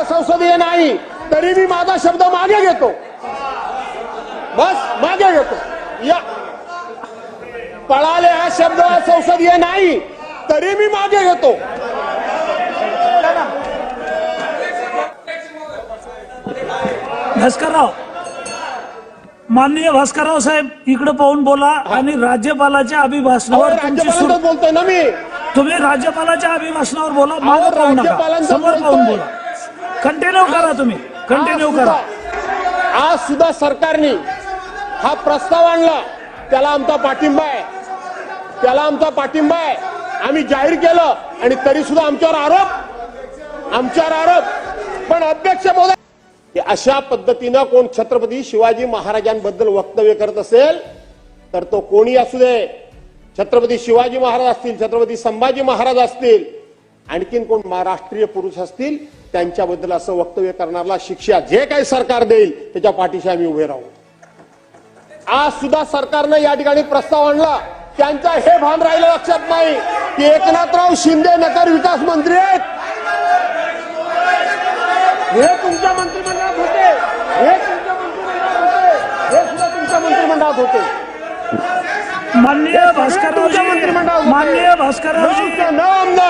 असंसदीय नाही तरी मी माझा शब्द मागे घेतो. बस मागे घेतो. या. पळाले हा शब्द संसदीय नाही तरी मी मागे घेतो. भास्करराव माननीय भास्करराव साहेब इकडे पाहून बोला आणि राज्यपालाच्या अभिभाषणावर तुमची सुरू राज्यपालांच बोलतोय ना मी. तुम्ही राज्यपालाच्या अभिभाषणावर बोला मागे अहो, पाहू नका. राज्यपालांचं समोर पाहून. बोला. कंटिन्यू करा तुम्ही. कंटिन्यू करा. आज सुद्धा सरकारने हा प्रस्ताव आणला. त्याला आमचा पाठिंबा आहे. त्याला आमचा पाठिंबा आहे. आम्ही जाहीर केलं आणि तरी सुद्धा आमच्यावर आरोप आमच्यावर आरोप. पण अध्यक्ष मोदी अशा पद्धतीनं कोण छत्रपती शिवाजी महाराजांबद्दल वक्तव्य करत असेल तर तो कोणी असू दे. छत्रपती शिवाजी महाराज असतील छत्रपती संभाजी महाराज असतील आणखीन कोण मा- राष्ट्रीय पुरुष असतील त्यांच्याबद्दल असं वक्तव्य करणाऱ्याला शिक्षा जे काही सरकार देईल त्याच्या पाठीशी आम्ही उभे राहू. आज सुद्धा सरकारनं या ठिकाणी प्रस्ताव आणला त्यांचं हे भान राहिलं लक्षात नाही की एकनाथराव शिंदे नगर विकास मंत्री आहेत. हे तुमच्या मंत्रिमंडळात होते. हे तुमच्या मंत्रिमंडळात होते. हे सुद्धा तुमच्या मंत्रिमंडळात होते. माननीय होते. माननीय भास्कररावजी न- न आमदार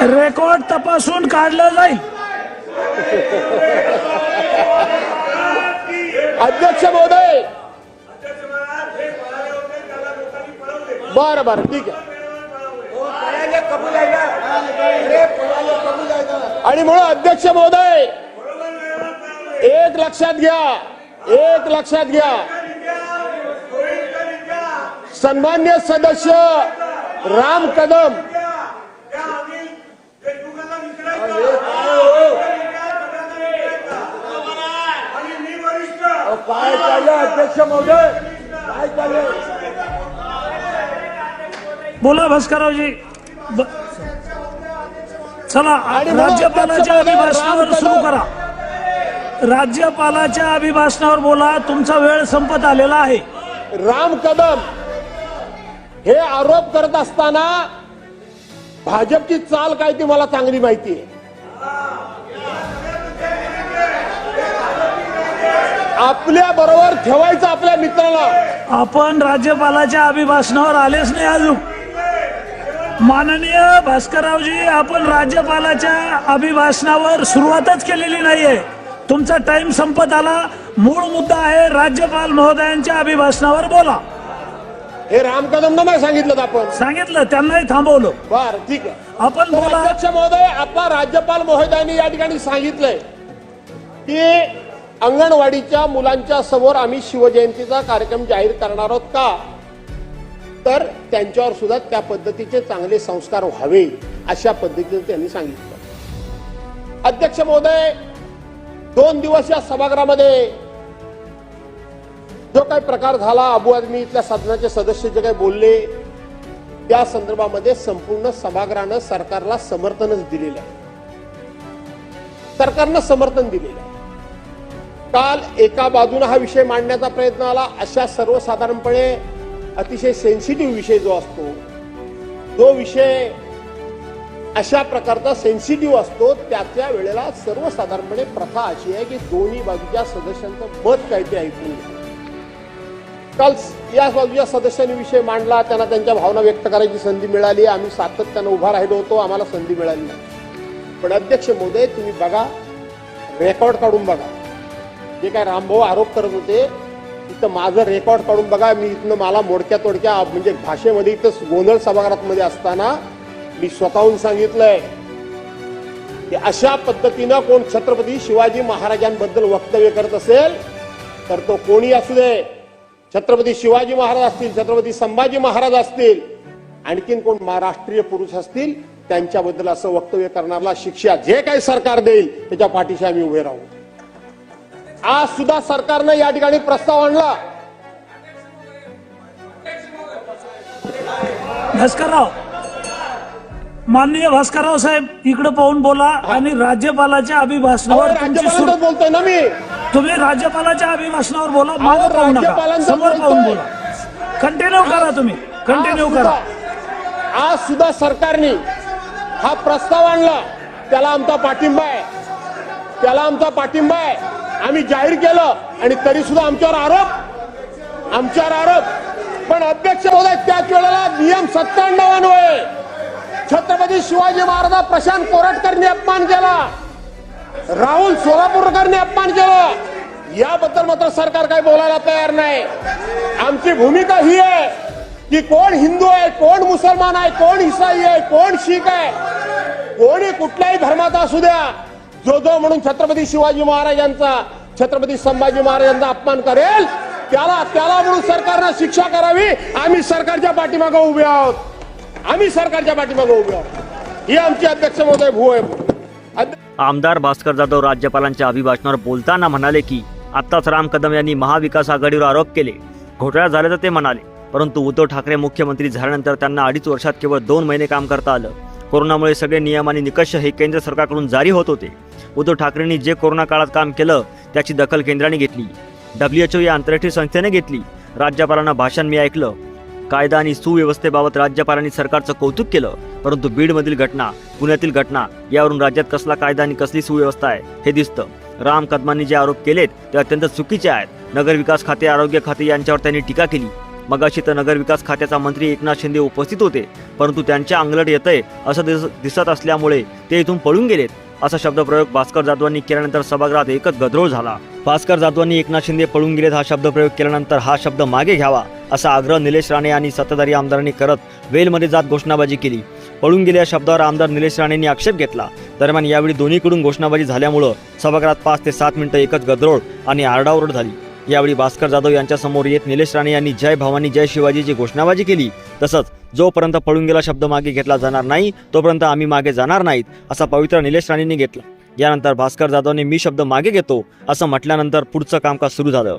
रेकॉर्ड तपासून काढलं जाईल. अध्यक्ष महोदय. बरं बरं ठीक आहे. आणि म्हणून अध्यक्ष महोदय एक लक्षात घ्या एक लक्षात घ्या. सन्मान्य सदस्य राम कदम काय चाललं अध्यक्ष महोदय काय चाललंय बोला भास्कररावजी. चला राज्यपालाच्या अभिभाषणावर सुरू. करा. राज्यपालाच्या अभिभाषणावर बोला तुमचा वेळ संपत आलेला आहे. राम कदम हे आरोप करत असताना भाजपची चाल काय ती मला चांगली माहिती आहे. आपल्या बरोबर ठेवायचं आपल्या मित्राला. आपण राज्यपालाच्या अभिभाषणावर आलेच नाही अजून. माननीय भास्कररावजी आपण राज्यपालाच्या अभिभाषणावर सुरुवातच केलेली नाहीये. तुमचा टाइम संपत आला. मूळ मुद्दा आहे राज्यपाल महोदयांच्या अभिभाषणावर बोला. हे राम कदम नाही सांगितलं आपण. सांगितलं त्यांनाही थांबवलं. बर ठीक आहे. आपण तर बोला. अध्यक्ष महोदय आपला राज्यपाल महोदयांनी या ठिकाणी सांगितलंय की अंगणवाडीच्या मुलांच्या समोर आम्ही शिवजयंतीचा कार्यक्रम जाहीर करणार आहोत का? तर त्यांच्यावर सुद्धा त्या पद्धतीचे चांगले संस्कार व्हावे अशा पद्धतीने त्यांनी सांगितलं. अध्यक्ष महोदय दोन दिवस या सभागृहामध्ये जो काही प्रकार झाला अबू आदमी इथल्या सदनाचे सदस्य जे काही बोलले त्या संदर्भामध्ये संपूर्ण सभागृहानं सरकारला समर्थनच दिलेलं आहे. सरकारनं समर्थन दिलेलं आहे. काल एका बाजूने हा विषय मांडण्याचा प्रयत्न आला अशा सर्वसाधारणपणे अतिशय सेन्सिटिव्ह विषय जो असतो जो विषय अशा प्रकारचा सेन्सिटिव्ह असतो त्याच्या वेळेला सर्वसाधारणपणे प्रथा अशी आहे की दोन्ही बाजूच्या सदस्यांचं मत काय ते ऐकून घ्या. काल या बाजूच्या सदस्यांनी विषय मांडला त्यांना त्यांच्या भावना व्यक्त करायची संधी मिळाली आम्ही सातत्यानं उभा राहिलो होतो आम्हाला संधी मिळाली नाही. पण अध्यक्ष महोदय तुम्ही बघा रेकॉर्ड काढून बघा. जे काय रामभाऊ आरोप करत होते तिथं माझं रेकॉर्ड काढून बघा मी इथनं मला मोडक्या तोडक्या म्हणजे भाषेमध्ये इथं गोंधळ सभागृहामध्ये असताना मी स्वतःहून सांगितलंय की अशा पद्धतीनं कोण छत्रपती शिवाजी महाराजांबद्दल वक्तव्य करत असेल तर तो कोणी असू दे. छत्रपती शिवाजी महाराज असतील छत्रपती संभाजी महाराज असतील आणखीन कोण राष्ट्रीय पुरुष असतील त्यांच्याबद्दल असं वक्तव्य करणारा शिक्षा जे काही सरकार देईल त्याच्या पाठीशी आम्ही उभे राहू. आज सुद्धा सरकारनं या ठिकाणी प्रस्ताव आणला. भास्करराव माननीय भास्करराव साहेब इकडे पाहून बोला आणि राज्यपालाच्या अभिभाषणावर तुमची राज्यपालांचाच सुर- बोलतोय ना मी. तुम्ही राज्यपालाच्या अभिभाषणावर बोला मागे पाहू नका. समोर पाहून. बोला. कंटिन्यू करा तुम्ही. कंटिन्यू करा. आज सुद्धा सरकारने हा प्रस्ताव आणला. त्याला आमचा पाठिंबा आहे. त्याला आमचा पाठिंबा आहे. आम्ही जाहीर केलं आणि तरी सुद्धा आमच्यावर आरोप आमच्यावर आरोप. पण अध्यक्ष महोदय त्याच वेळेला नियम सत्त्याण्णव अन्वये छत्रपती शिवाजी महाराज प्रशांत कोरटकरने अपमान केला. राहुल सोलापूरकरने अपमान केला. याबद्दल मात्र सरकार काही बोलायला तयार नाही. आमची भूमिका ही आहे की कोण हिंदू आहे कोण मुसलमान आहे कोण इसाई आहे कोण शीख आहे कोणी कुठल्याही धर्माचा असू द्या. जो जो म्हणून छत्रपती शिवाजी महाराजांचा छत्रपती संभाजी महाराजांचा अपमान करेल. त्याला त्याला म्हणून सरकारनं शिक्षा करावी. आम्ही सरकारच्या पाठीमागे उभे आहोत. आम्ही सरकारच्या पाठीमागे उभे आहोत. ही आमची अध्यक्ष महोदय भू आहे. आमदार भास्कर जाधव राज्यपालांच्या अभिभाषणावर बोलताना म्हणाले की आत्ताच राम कदम यांनी महाविकास आघाडीवर आरोप केले. घोटाळा झाल्याचं ते म्हणाले. परंतु उद्धव ठाकरे मुख्यमंत्री झाल्यानंतर त्यांना अडीच वर्षात केवळ दोन महिने काम करता आलं. कोरोनामुळे सगळे नियम आणि निकष हे केंद्र सरकारकडून जारी होत होते. उद्धव ठाकरेंनी जे कोरोना काळात काम केलं त्याची दखल केंद्राने घेतली. डब्ल्यूएचओ या आंतरराष्ट्रीय संस्थेने घेतली. राज्यपालांना भाषण मी ऐकलं. कायदा आणि सुव्यवस्थेबाबत राज्यपालांनी सरकारचं कौतुक केलं परंतु बीडमधील घटना पुण्यातील घटना यावरून राज्यात कसला कायदा आणि कसली सुव्यवस्था आहे हे दिसतं. राम कदमांनी जे आरोप केलेत ते अत्यंत चुकीचे आहेत. नगरविकास खाते आरोग्य खाते यांच्यावर त्यांनी टीका केली. मगाशी तर नगरविकास खात्याचा मंत्री एकनाथ शिंदे उपस्थित होते परंतु त्यांच्या अंगलट आहे असं दिस- दिसत असल्यामुळे ते इथून पळून गेलेत असा शब्दप्रयोग भास्कर जाधवांनी केल्यानंतर सभागृहात एकच गदरोळ झाला. भास्कर जाधवांनी एकनाथ शिंदे पळून गेलेत हा शब्दप्रयोग केल्यानंतर हा शब्द मागे घ्यावा असा आग्रह निलेश राणे आणि सत्ताधारी आमदारांनी करत वेलमध्ये जात घोषणाबाजी केली. पळून गेल्या शब्दावर आमदार निलेश राणेंनी आक्षेप घेतला. दरम्यान यावेळी दोन्हीकडून घोषणाबाजी झाल्यामुळं सभागृहात पाच ते सात मिनिटं एकच गदरोळ आणि आरडाओरड झाली. यावेळी भास्कर जाधव यांच्यासमोर येत निलेश राणे यांनी जय भवानी जय शिवाजीची घोषणाबाजी केली. तसंच जोपर्यंत पळून गेला शब्द मागे घेतला जाणार नाही तोपर्यंत आम्ही मागे जाणार नाहीत असा पवित्र निलेश राणेंनी घेतला. यानंतर भास्कर जाधवने मी शब्द मागे घेतो असं म्हटल्यानंतर पुढचं कामकाज सुरू झालं.